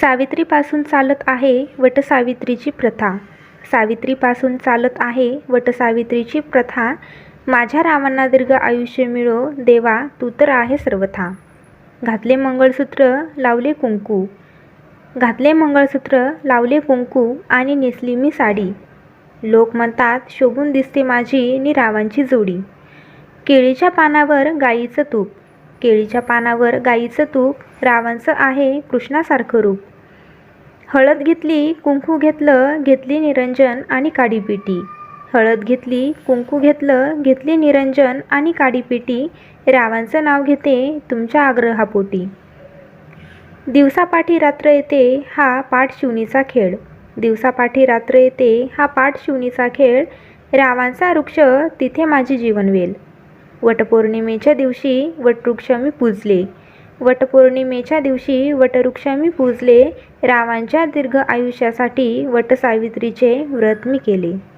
सावित्रीपासून चालत आहे वटसावित्रीची प्रथा. सावित्रीपासून चालत आहे वटसावित्रीची प्रथा. माझ्या रावांना दीर्घ आयुष्य मिळो देवा तू तर आहे सर्वथा. घातले मंगळसूत्र लावले कुंकू. घातले मंगळसूत्र लावले कुंकू आणि नेसली मी साडी. लोक म्हणतात शोभून दिसते माझी नि रावांची जोडी. केळीच्या पानावर गाईचं तूप. केळीच्या पानावर गाईचं तूप रावांचं आहे कृष्णासारखं रूप. हळद घेतली कुंकू घेतलं घेतली निरंजन आणि काडीपिटी. हळद घेतली कुंकू घेतलं घेतली निरंजन आणि काडीपिटी. रावांचं नाव घेते तुमच्या आग्रहापोटी. दिवसापाठी रात्र येते हा पाठ शिवणीचा खेळ. दिवसापाठी रात्र येते हा पाठ शिवणीचा खेळ. रावांचा वृक्ष तिथे माझी जीवनवेल. वटपौर्णिमेच्या दिवशी वटवृक्ष मी पूजले. वटपौर्णिमेच्या दिवशी वटवृक्ष मी पूजले. रावांच्या दीर्घ आयुष्यासाठी वटसावित्रीचे व्रत मी केले.